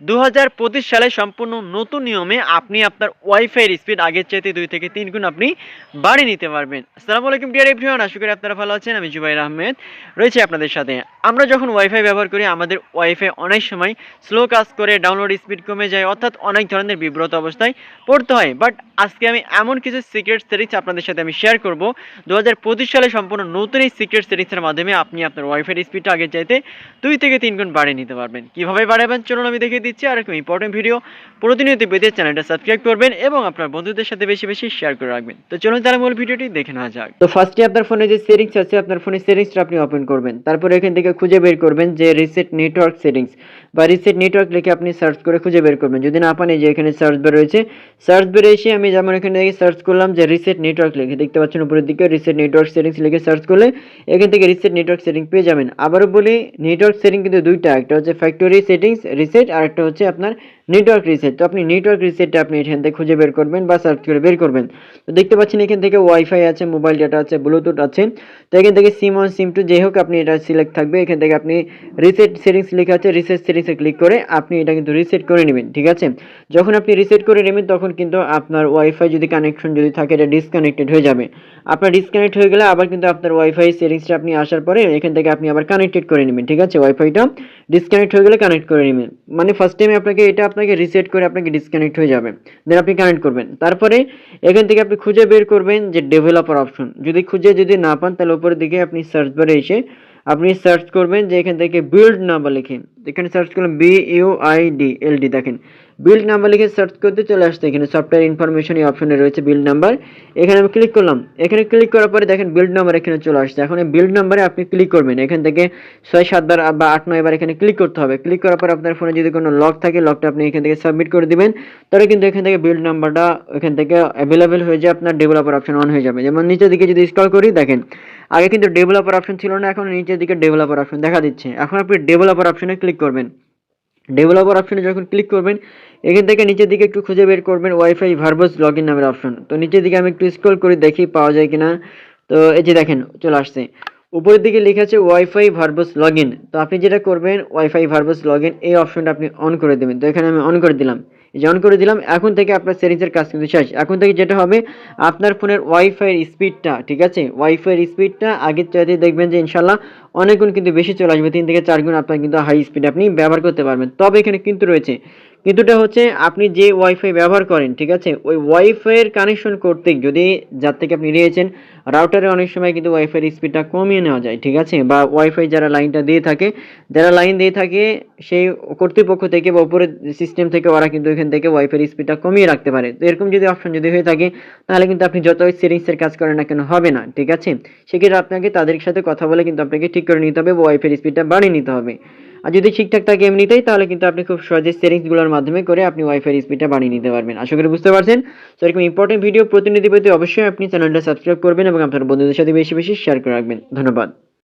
দু হাজার পঁচিশ সালে সম্পূর্ণ নতুন নিয়মে আপনি আপনার ওয়াইফাইয়ের স্পিড আগের চাইতে দুই থেকে তিন গুণ আপনি বাড়িয়ে নিতে পারবেন। আসসালামু আলাইকুম, ডিয়ার এভরিওয়ান, আশা করি আপনারা ভালো আছেন। আমি জুবাইর আহমেদ, রয়েছে আপনাদের সাথে। আমরা যখন ওয়াইফাই ব্যবহার করি, আমাদের ওয়াইফাই অনেক সময় স্লো কাজ করে, ডাউনলোড স্পিড কমে যায়, অর্থাৎ অনেক ধরনের বিব্রত অবস্থায় পড়তে হয়। বাট আজকে আমি এমন কিছু সিক্রেট সেটিংস আপনাদের সাথে আমি শেয়ার করব। দু হাজার পঁচিশ সালে সম্পূর্ণ নতুন এই সিক্রেট সেটিংসের মাধ্যমে আপনি আপনার ওয়াইফাইয়ের স্পিডটা আগের চাইতে দুই থেকে তিন গুণ বাড়িয়ে নিতে পারবেন। কীভাবে বাড়াবেন? চলুন আমি দেখিয়ে দিচ্ছি আর একটু ইম্পর্টেন্ট ভিডিও প্রতিনিয়ত পেতে চ্যানেলটা সাবস্ক্রাইব করবেন এবং আপনার বন্ধুদের সাথে বেশি বেশি শেয়ার করে রাখবেন। তো চলুন তাহলে মূল ভিডিওটি দেখে নেওয়া যাক। তো ফার্স্টে আপনার ফোনে যে সেটিংস আছে, আপনার ফোনে সেটিংসটা আপনি ওপেন করবেন। তারপর এখান থেকে খুঁজে বের করবেন যে রিসেট নেটওয়ার্ক সেটিংস বা রিসেট নেটওয়ার্ক লিখে আপনি সার্চ করে খুঁজে বের করবেন। যদি না পান, এই যে এখানে সার্চ বার রয়েছে সার্চ বারে এসে আমি যেমন এখানে থেকে সার্চ করলাম যে রিসেট নেটওয়ার্ক লিখে, দেখতে পাচ্ছেন উপরের দিকে রিসেট নেটওয়ার্ক সেটিংস লিখে সার্চ করলে এখান থেকে রিসেট নেটওয়ার্ক সেটিং পেয়ে যাবেন। আবারও বলি নেটওয়ার্ক সেটিং কিন্তু দুইটা, একটা হচ্ছে ফ্যাক্টরি সেটিংস রিসেট আর হচ্ছে আপনার নেটওয়ার্ক রিসেট তো আপনি নেটওয়ার্ক রিসেটটা আপনি এখান থেকে খুঁজে বের করবেন বা সার্চ করে বের করবেন। তো দেখতে পাচ্ছেন এখান থেকে ওয়াইফাই আছে মোবাইল ডাটা আছে ব্লুটুথ আছে। তো এখান থেকে সিম ওয়ান সিম টু যেই হোক আপনি এটা সিলেক্ট থাকবে। এখান থেকে আপনি রিসেট সেটিংস লেখা আছে রিসেট সেটিংসে ক্লিক করে আপনি এটা কিন্তু রিসেট করে নেবেন, ঠিক আছে? যখন আপনি রিসেট করে নেবেন, তখন কিন্তু আপনার ওয়াইফাই যদি কানেকশন যদি থাকে, এটা ডিসকানেক্টেড হয়ে যাবে। আপনার ডিসকানেক্ট হয়ে গেলে আবার কিন্তু আপনার ওয়াইফাই সেটিংসটা আপনি আসার পরে এখান থেকে আপনি আবার কানেক্টেড করে নেবেন, ঠিক আছে? ওয়াইফাইটা ডিসকানেক্ট হয়ে গেলে কানেক্ট করে নেবেন। মানে ফার্স্ট টাইমে আপনাকে এটা আপনাকে রিসেট করে আপনাকে ডিসকানেক্ট হয়ে যাবে। দেন আপনি কানেক্ট করবেন। তারপরে এখান থেকে আপনি খুঁজে বের করবেন যে ডেভেলপার অপশন যদি খুঁজে যদি না পান, তাহলে উপরের দিকে আপনি সার্চ বারে এসে আপনি সার্চ করবেন যে এখান থেকে বিল্ড নাম্বার লিখে এখানে সার্চ করলাম B U I D L D দেখেন। বিল্ড নাম্বার লিখে সার্চ করতে চলে আসছে এখানে সফটওয়্যার ইনফরমেশন এই অপশনে রয়েছে বিল্ড নাম্বার এখানে আমি ক্লিক করলাম। এখানে ক্লিক করার পরে দেখেন বিল্ড নাম্বার এখানে চলে আসছে। এখন এই বিল্ড নাম্বারে আপনি ক্লিক করবেন। এখান থেকে ছয় সাতবার বা আট, নয় বার এখানে ক্লিক করতে হবে। ক্লিক করার পর আপনার ফোনে যদি কোনো লক থাকে লকটা আপনি এখান থেকে সাবমিট করে দিবেন। তাহলে কিন্তু এখান থেকে বিল্ড নাম্বারটা এখান থেকে অ্যাভেলেবেল হয়ে যায়, আপনার ডেভেলপার অপশন অন হয়ে যাবে। যেমন নিচের দিকে যদি স্ক্রল করি, দেখেন আগে কিন্তু ডেভেলপার অপশন ছিল না, এখন নিচের দিকে ডেভেলপার অপশন দেখা দিচ্ছে। এখন আপনি ডেভেলপার অপশনে ক্লিক করবেন। ডেভেলপার অপশনে যখন ক্লিক করবেন, এখান থেকে নিচের দিকে একটু খুঁজে বের করবেন ওয়াইফাই ভার্বাস লগ ইন নামের অপশন তো নিচের দিকে আমি একটু স্ক্রল করে, দেখি পাওয়া যায় কিনা। তো এই যে দেখেন, চলে আসছে। উপরের দিকে লেখা আছে ওয়াইফাই ভার্বাস লগ তো আপনি যেটা করবেন ওয়াইফাই ভার্বাস লগ এই অপশনটা আপনি অন করে দেবেন। তো এখানে আমি অন করে দিলাম। অন করে দিলাম, এখন থেকে আপনার সেটিংসের কাজ কিন্তু শেষ। এখন থেকে যেটা হবে, আপনার ফোনের ওয়াইফাইয়ের স্পিডটা ঠিক আছে? ওয়াইফাইয়ের স্পিডটা আগের চাইতে দেখবেন যে ইনশাল্লাহ অনেক গুণ কিন্তু বেশি চলে আসবে, তিন থেকে চার গুণ আপনার কিন্তু হাই স্পিড আপনি ব্যবহার করতে পারবেন। তবে এখানে কিন্তু রয়েছে কিন্তুটা হচ্ছে আপনি যে ওয়াইফাই ব্যবহার করেন, ঠিক আছে? ওই ওয়াইফাইয়ের কানেকশন করতে যদি যার থেকে আপনি নিয়েছেন রাউটারে অনেক সময় কিন্তু ওয়াইফাইয়ের স্পিডটা কমিয়ে নেওয়া যায়, ঠিক আছে? বা ওয়াইফাই যারা লাইনটা দিয়ে থাকে, যারা লাইন দিয়ে থাকে, সেই কর্তৃপক্ষ থেকে বা উপরের সিস্টেম থেকে ওরা কিন্তু এখান থেকে ওয়াইফাইয়ের স্পিডটা কমিয়ে রাখতে পারে। তো এরকম যদি অপশন যদি হয়ে থাকে, তাহলে কিন্তু আপনি যতই সেটিংসের কাজ করেন না কেন, হবে না, ঠিক আছে? সেক্ষেত্রে আপনাকে তাদের সাথে কথা বলে কিন্তু আপনাকে ঠিক করে নিতে হবে ওয়াইফাইয়ের স্পিডটা বাড়িয়ে নিতে হবে। আর যদি ঠিকঠাক থাকে এমনিতেই, তাহলে কিন্তু আপনি খুব সহজে সেটিংসগুলোর মাধ্যমে করে আপনি ওয়াইফাই স্পিডটা বাড়িয়ে নিতে পারবেন। আশা করি বুঝতে পারছেন। তো এরকম ইম্পর্টেন্ট ভিডিও প্রতিনিধি পেতে অবশ্যই আপনি চ্যানেলটা সাবস্ক্রাইব করবেন এবং আপনার বন্ধুদের সাথে বেশি বেশি শেয়ার করে রাখবেন। ধন্যবাদ।